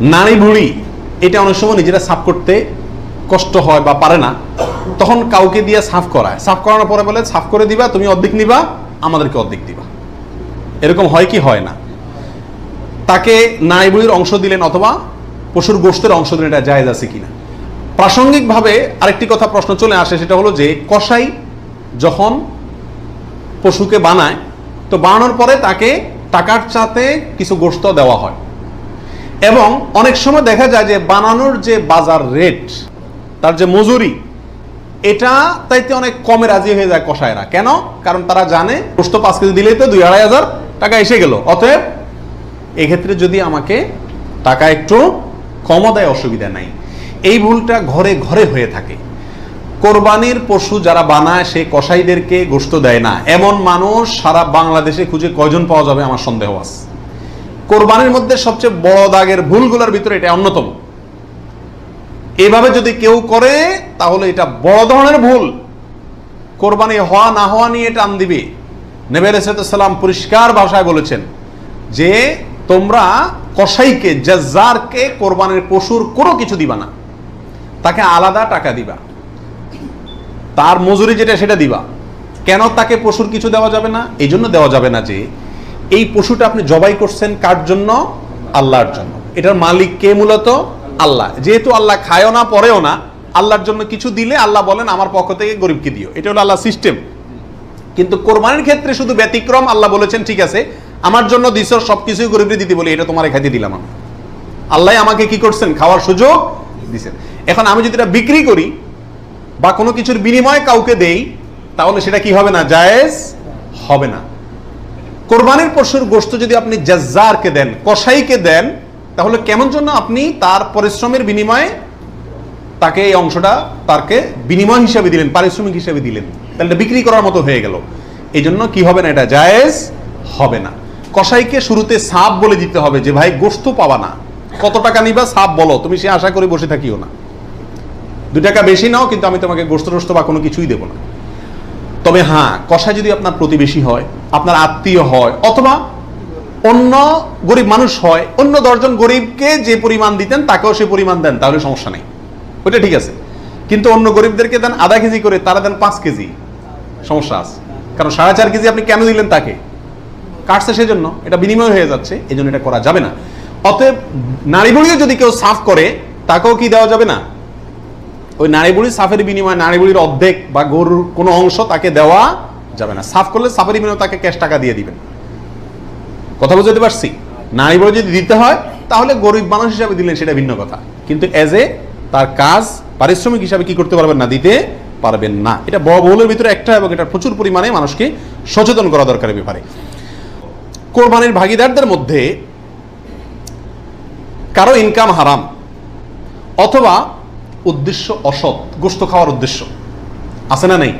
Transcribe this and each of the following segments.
নারী এটা অনেক সময় নিজেরা সাফ করতে কষ্ট হয় বা পারে না। তখন কাউকে দিয়ে সাফ করায়। সাফ করানোর পরে বলে সাফ করে দিবা, তুমি অর্ধেক নিবা, আমাদেরকে অর্ধেক দিবা। এরকম হয় কি হয় না? তাকে নারী অংশ দিলেন অথবা পশুর গোষ্ঠের অংশ দিলেন, এটা জায়েজ আছে কিনা? প্রাসঙ্গিকভাবে আরেকটি কথা প্রশ্ন চলে আসে, সেটা হলো যে, কসাই যখন পশুকে বানায়, তো বানানোর পরে তাকে টাকার চাতে কিছু গোস্ত দেওয়া হয়। এবং অনেক সময় দেখা যায় যে বানানোর যে বাজার রেট তার যে মজুরি, এটা তাইতে অনেক কমে রাজি হয়ে যায় কষায়রা কেন? কারণ তারা জানে গোস্ত পাঁচ কেজি দিলেই তো দুই আড়াই হাজার টাকা এসে গেল। অতএব, এক্ষেত্রে যদি আমাকে টাকা একটু কমও দেয়, অসুবিধা নাই। এই ভুলটা ঘরে ঘরে হয়ে থাকে। কোরবানির পশু যারা বানায় সে কসাইদেরকে গোস্ত দেয় না। এমন মানুষ সারা বাংলাদেশে খুঁজে কয়জন পাওয়া যাবে? আমার সন্দেহ আছে। কোরবানির মধ্যে সবচেয়ে বড় দাগের ভুলগুলোর ভিতরে এটা অন্যতম। এভাবে যদি কেউ করে, তাহলে এটা বড় ধরনের ভুল। কোরবানি হওয়া, না হওয়া নিয়ে টান দিবে। নেবে সালাম পরিষ্কার ভাষায় বলেছেন যে, তোমরা কসাইকে, জাজ্জারকে কোরবানির পশুর কোনো কিছু দিবা না। তাকে আলাদা টাকা দিবা। তার মজুরি যেটা, সেটা দিবা। কেন তাকে পশুর কিছু দেওয়া যাবে না? এই জন্য দেওয়া যাবে না যে এই পশুটা আপনি জবাই করছেন কার জন্য? আল্লাহর জন্য। এটার মালিক কে মূলত? আল্লাহ। যেহেতু আল্লাহ খায়ও না, পরেও না, আল্লাহর জন্য কিছু দিলে আল্লাহ বলেন, আমার পক্ষ থেকে গরিবকে দিও। এটা হলো আল্লাহ সিস্টেম। কিন্তু কোরবানির ক্ষেত্রে শুধু ব্যতিক্রম আল্লাহ বলেছেন, ঠিক আছে, আমার জন্য দিছ, সবকিছুই গরিবকে দিতে বলি। এটা তোমার খাইতে দিলাম আমি। আল্লাহ আমাকে কি করছেন? খাওয়ার সুযোগ দিছেন। এখন আমি যদি এটা বিক্রি করি বা কোনো কিছুর বিনিময়ে কাউকে দেই, তাহলে সেটা কি হবে না? জায়েজ হবে না। কোরবানির পশুর গোস্ত যদি আপনি জাজ্জারকে দেন, কসাইকে দেন, তাহলে কেমন জন্য আপনি তার পরিশ্রমের বিনিময়ে তাকে এই অংশটা তাকে বিনিময় হিসাবে দিলেন, পারিশ্রমিক হিসাবে দিলেন? তাহলে বিক্রি করার মতো হয়ে গেল। এই জন্য কী হবে না, এটা জায়েজ হবে না। কসাইকে শুরুতে সাপ বলে দিতে হবে যে, ভাই গোস্ত পাবা না। কত টাকা নিবা সাপ বলো, তুমি সে আশা করে বসে থাকিও না। দু টাকা বেশি নাও, কিন্তু আমি তোমাকে গোস্ত টোস্ত বা কোনো কিছুই দেবো না। তবে হ্যাঁ কষাই যদি আপনার প্রতিবেশী হয় আপনার আত্মীয় হয়, অথবা অন্য গরিব মানুষ হয়, অন্য দশজন গরিবকে যে পরিমাণ দিতেন তাকেও সে পরিমাণ দেন, তাহলে সমস্যা নেই। ওইটা ঠিক আছে। কিন্তু অন্য গরিবদেরকে দেন আধা কেজি করে, তারা দেন পাঁচ কেজি। সমস্যা আছে। কারণ সাড়ে চার কেজি আপনি কেন দিলেন তাকে? কাটছে সেজন্য। এটা বিনিময় হয়ে যাচ্ছে এই জন্য এটা করা যাবে না। অতএব নারী বুড়িও যদি কেউ সাফ করে, তাকেও কি দেওয়া যাবে না? ওই নারী বুড়ি সাফের বিনিময়ে নারী বুড়ির অর্ধেক বা গরুর কোনো অংশ তাকে দেওয়া যাবে না। সাফ করলে সাফের বিনিময়ে তাকে ক্যাশ টাকা দিয়ে দিবেন। কথা বুঝতে পারছি? নারী বুড়ি যদি দিতে হয় তাহলে গরিব মানুষ হিসাবে দিলেন সেটা ভিন্ন কথা। কিন্তু এজ এ তার কাজ পারিশ্রমিক হিসাবে কি করতে পারবেন না দিতে পারবেন না। এটা বড় বহুলের ভিতরে একটা এবং এটা প্রচুর পরিমাণে মানুষকে সচেতন করা দরকার ব্যাপারে। কোরবানির ভাগিদারদের মধ্যে কারও ইনকাম হারাম অথবা উদ্দেশ্য অসৎ গোস্ত খাওয়ার উদ্দেশ্য। আছে না নেই?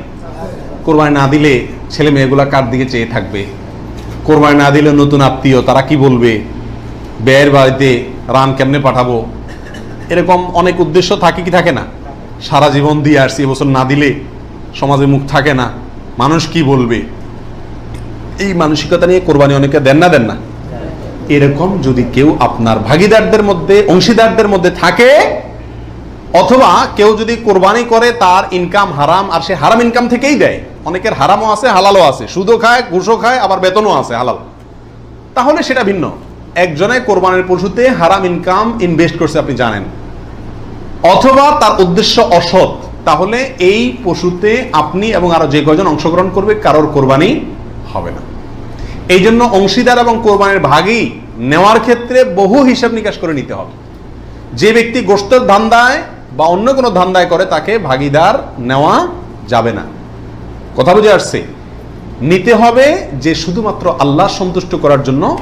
কোরবানি না দিলে ছেলে মেয়েগুলা কার দিকে চেয়ে থাকবে? কোরবানি না দিলে নতুন আত্মীয়, তারা কি বলবে? ব্যয়ের বাড়িতে রান কেমনে পাঠাবো? এরকম অনেক উদ্দেশ্য থাকে কি থাকে না? সারা জীবন দিয়ে আসছি, এবছর না দিলে সমাজে মুখ থাকে না। মানুষ কি বলবে? এই মানসিকতা নিয়ে কোরবানি অনেকে দেন না দেন না? এরকম যদি কেউ আপনার ভাগিদারদের মধ্যে, অংশীদারদের মধ্যে থাকে, অথবা কেউ যদি কোরবানি করে, তার ইনকাম হারাম আর সে হারাম ইনকাম থেকেই দেয় অনেকের হারামও আছে, হালালও আছে। সুদও খায়, ঘুষও খায়, আবার বেতনও আছে, হালাল। তাহলে সেটা ভিন্ন। একজনে কোরবানের পশুতে হারাম ইনকাম ইনভেস্ট করছে, আপনি জানেন। অথবা তার উদ্দেশ্য অসৎ। তাহলে এই পশুতে আপনি এবং আরও যে কয়জন অংশগ্রহণ করবে, কারোর কোরবানি হবে না। এই জন্য অংশীদার এবং কোরবানির ভাগই নেওয়ার ক্ষেত্রে বহু হিসাব নিকাশ করে নিতে হবে। যে ব্যক্তি গোষ্ঠের ধান্দায় বা অন্য কোনো ধান্দায় করে, তাকে ভাগিদার নেওয়া যাবে না। কথা বুঝে আসছে? নিতে হবে যে শুধুমাত্র আল্লাহ সন্তুষ্ট করার জন্য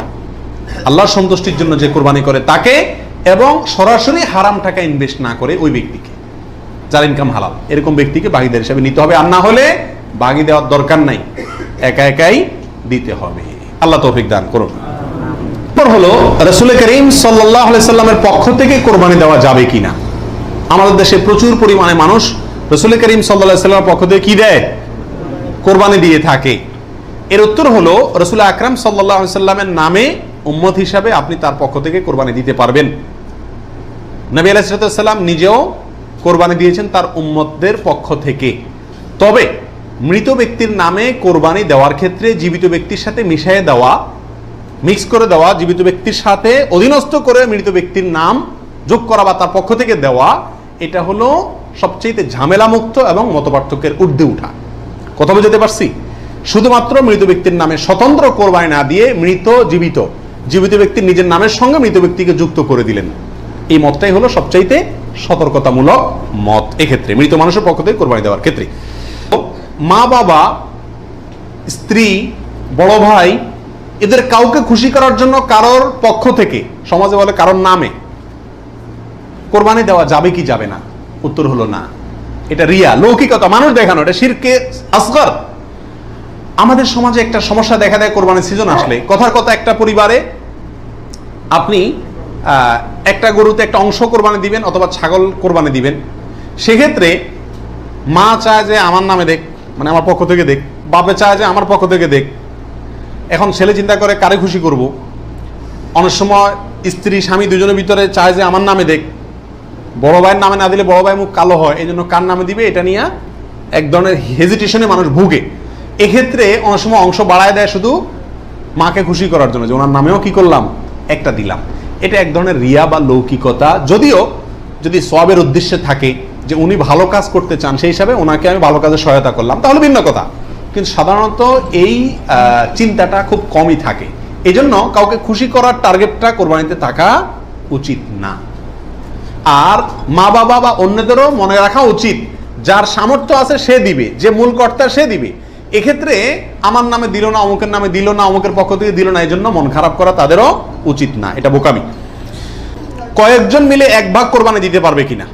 আল্লাহর সন্তুষ্টির জন্য যে কোরবানি করে তাকে এবং সরাসরি হারাম টাকা ইনভেস্ট না করে ওই ব্যক্তিকে। যার ইনকাম হালাল। এরকম ব্যক্তিকে বাগিদার হিসাবে নিতে হবে। আর না হলে বাগি দেওয়ার দরকার নাই। একা একাই দিতে হবে। আল্লাহ তৌফিক দান করুন। এরপর হলো, রসুল করিম সাল্লাহ সাল্লামের পক্ষ থেকে কোরবানি দেওয়া যাবে কিনা? আমাদের দেশে প্রচুর পরিমাণে মানুষ রসুল করিম সাল্লাহ সাল্লামের পক্ষ থেকে কি দেয়? কোরবানি দিয়ে থাকে। এর উত্তর হলো, রসুল আকরাম সাল্লাহ সাল্লামের নামে উম্মত হিসাবে আপনি তার পক্ষ থেকে কোরবানি দিতে পারবেন। নবী আলাইসালাম নিজেও কোরবানি দিয়েছেন তার উম্মতদের পক্ষ থেকে। তবে মৃত ব্যক্তির নামে কোরবানি দেওয়ার ক্ষেত্রে জীবিত ব্যক্তির সাথে মিশিয়ে দেওয়া, মিক্স করে দেওয়া, জীবিত ব্যক্তির সাথে অধীনস্থ করে মৃত ব্যক্তির নাম যোগ করা বা তার পক্ষ থেকে দেওয়া, এটা হলো সবচেয়ে ঝামেলামুক্ত এবং মতপার্থক্যের ঊর্ধ্বে উঠা। কথা বুঝতে পারছি। শুধুমাত্র মৃত ব্যক্তির নামে স্বতন্ত্র কোরবানি না দিয়ে মৃত, জীবিত জীবিত ব্যক্তির নিজের নামের সঙ্গে মৃত ব্যক্তিকে যুক্ত করে দিলেন। এই মতটাই হলো সবচাইতে সতর্কতামূলক মত এক্ষেত্রে, মৃত মানুষের পক্ষ থেকে কোরবানি দেওয়ার ক্ষেত্রে। মা, বাবা, স্ত্রী, বড় ভাই, এদের কাউকে খুশি করার জন্য কারোর পক্ষ থেকে, সমাজে বলে কারোর নামে কোরবানি দেওয়া যাবে কি যাবে না? উত্তর হলো না। এটা রিয়া, লৌকিকতা, মানুষ দেখানো, এটা শিরকে আসগর। আমাদের সমাজে একটা সমস্যা দেখা দেয় কোরবানির সিজন আসলে। কথার কথা, একটা পরিবারে আপনি একটা গরুতে একটা অংশ কোরবানি দিবেন অথবা ছাগল কোরবানি দিবেন। সেক্ষেত্রে মা চায় যে আমার নামে দেখ মানে আমার পক্ষ থেকে দেখ, বাপে চায় যে আমার পক্ষ থেকে দেখ। এখন ছেলে চিন্তা করে, কারে খুশি করব? অনেক সময় স্ত্রী, স্বামী দুজনের ভিতরে চায় যে আমার নামে দেখ। বড় ভাইয়ের নামে না দিলে বড় ভাই মুখ কালো হয় এই জন্য কার নামে দিবে এটা নিয়ে এক ধরনের হেজিটেশনে মানুষ ভুগে। এক্ষেত্রে অনেক সময় অংশ বাড়ায় দেয় শুধু মাকে খুশি করার জন্য, যে ওনার নামেও কি করলাম? একটা দিলাম। এটা এক ধরনের রিয়া বা লৌকিকতা। যদিও যদি সবের উদ্দেশ্যে থাকে যে উনি ভালো কাজ করতে চান, সেই হিসাবে ওনাকে আমি ভালো কাজে সহায়তা করলাম। তাহলে ভিন্ন কথা। কিন্তু সাধারণত এই চিন্তাটা খুব কমই থাকে। এই জন্য কাউকে খুশি করার টার্গেটটা কোরবানিতে থাকা উচিত না। আর মা বাবা বা অন্যদেরও মনে রাখা উচিত। যার সামর্থ্য আছে সে দিবে, যে মূল কর্তা সে দিবে। এক্ষেত্রে আমার নামে দিল না, অমুকের নামে দিল না, অমুকের পক্ষ থেকে দিল না এই জন্য মন খারাপ করা তাদেরও উচিত না। এটা বোকামি। কয়েকজন মিলে এক ভাগ কোরবানি দিতে পারবে কিনা?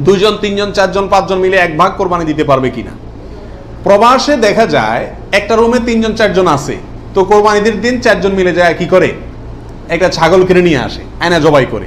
দুইজন, তিনজন, চারজন, পাঁচজন মিলে এক ভাগ কোরবানি দিতে পারবে কিনা? প্রবাসে দেখা যায়, একটা রুমে তিনজন, চারজন আছে। তো কোরবানিদের দিন চারজন মিলে যায় কি করে? একটা ছাগল কিনে নিয়ে আসে, আয়না জবাই করে।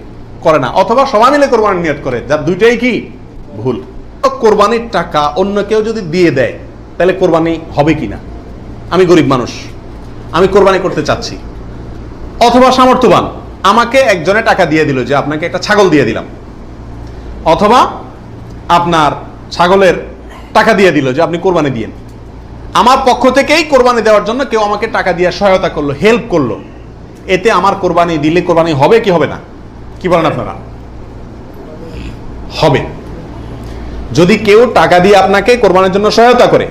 করে না, অথবা সবাই মিলে কোরবানি নিয়ত করে। যার দুইটাই কি? ভুল। কোরবানির টাকা অন্য কেউ যদি দিয়ে দেয়, তাহলে কোরবানি হবে কি না আমি গরিব মানুষ, আমি কোরবানি করতে চাচ্ছি। অথবা সামর্থ্যবান, আমাকে একজনে টাকা দিয়ে দিল যে আপনাকে একটা ছাগল দিয়ে দিলাম। অথবা আপনার ছাগলের টাকা দিয়ে দিল যে আপনি কোরবানি দিয়েন। আমার পক্ষ থেকেই কোরবানি দেওয়ার জন্য কেউ আমাকে টাকা দিয়ে সহায়তা করল হেল্প করল। এতে আমার কোরবানি দিলে কোরবানি হবে কি হবে না? কি বলেন আপনারা? হবে। যদি কেউ টাকা দিয়ে আপনাকে কোরবানির জন্য সহায়তা করে,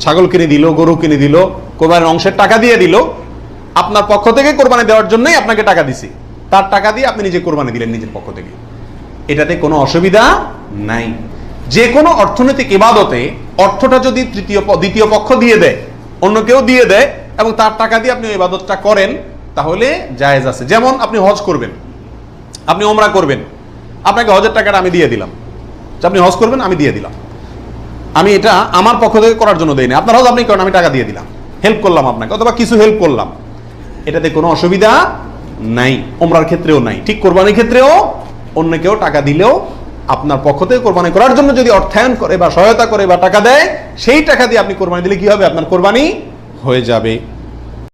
ছাগল কিনে দিল, গরু কিনে দিল, কোরবানির অংশের টাকা দিয়ে দিল, আপনার পক্ষ থেকে কোরবানি দেওয়ার জন্যই আপনাকে টাকা দিছি। তার টাকা দিয়ে আপনি নিজে কোরবানি দিলেন নিজের পক্ষ থেকে। এটাতে কোনো অসুবিধা নাই। যে কোনো অর্থনৈতিক ইবাদতে অর্থটা যদি তৃতীয় দ্বিতীয় পক্ষ দিয়ে দেয়, অন্য কেউ দিয়ে দেয়, এবং তার টাকা দিয়ে আপনি ইবাদতটা করেন, তাহলে জায়েজ আছে। যেমন আপনি হজ করবেন। আপনি ওমরা করবেন। আপনাকে হজের টাকাটা আমি দিয়ে দিলাম। যে আপনি হজ করবেন, আমি দিয়ে দিলাম। আমি এটা আমার পক্ষ থেকে করার জন্য দেয়নি আপনার হজ আপনি করেন, আমি টাকা দিয়ে দিলাম। হেল্প করলাম আপনাকে, অথবা কিছু হেল্প করলাম। এটাতে কোনো অসুবিধা নাই, ওমরার ক্ষেত্রেও নাই। ঠিক কোরবানির ক্ষেত্রেও, অন্য কেউ টাকা দিলেও আপনার পক্ষ থেকে কোরবানি করার জন্য যদি অর্থায়ন করে বা সহায়তা করে বা টাকা দেয়, সেই টাকা দিয়ে আপনি কোরবানি দিলে কি হবে? আপনার কোরবানি হয়ে যাবে।